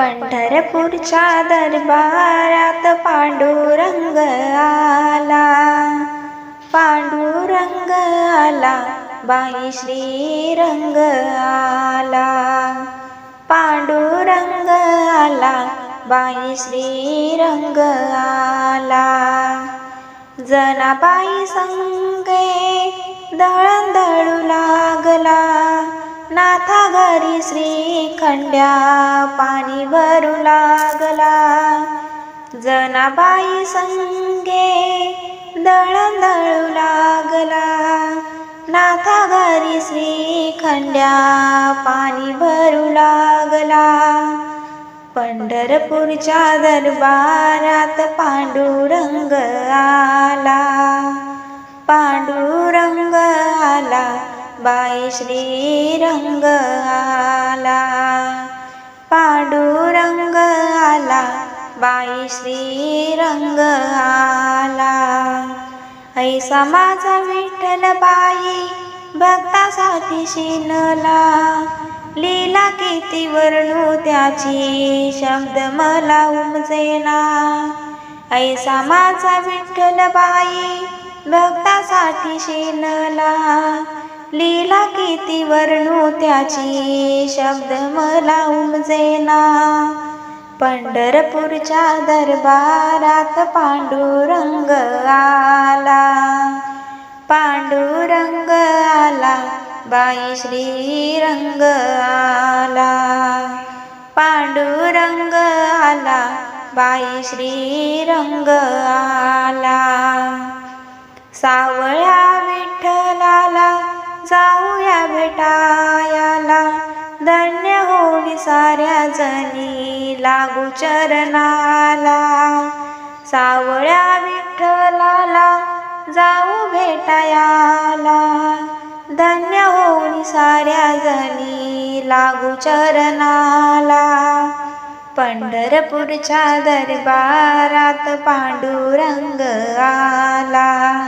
पंढरपूरच्या दरबारात पांडुरंग आला. पांडुरंग आला बाई श्रीरंग आला. पांडुरंग आला बाई श्रीरंग आला. जनाबाई संगे दळण दळूला घरी श्रीखंड्या पाणी भरू लागला. जनाबाई संगे दळण दळू लागला. नाथा घरी श्रीखंड्या पाणी भरू लागला. पंढरपूरच्या दरबारात पांडुरंग आला. पांडुरंग आला. बाई श्रीरंग आला पांडुरंग आला बाई श्री रंग आला ऐसा माझा विठ्ठल बाई भक्तासाठी शिनला. लीला किती वर्णू त्याची शब्द मला उमजेना. ऐसा माझा विठ्ठल बाई भक्तासाठी शिनला. लीला किती वर्णू त्याची शब्द मला उमजेना. पंढरपूरच्या दरबारात पांडुरंग आला. पांडुरंग आला बाई श्रीरंग आला. पांडुरंग आला बाई श्रीरंग आला. सावळ्या विठ्ठलाला जाऊया भेटायाला. धन्य होणी साऱ्या जणी लागू चरणाला. सावळ्या विठ्ठलाला जाऊ भेटायाला. धन्य होणी साऱ्या जणी लागू चरणाला. पंढरपूरच्या दरबारात पांडुरंग आला.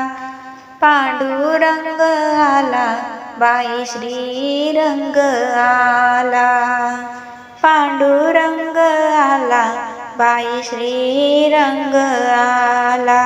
बाई श्रीरंग आला पांडुरंग आला बाई श्रीरंग आला.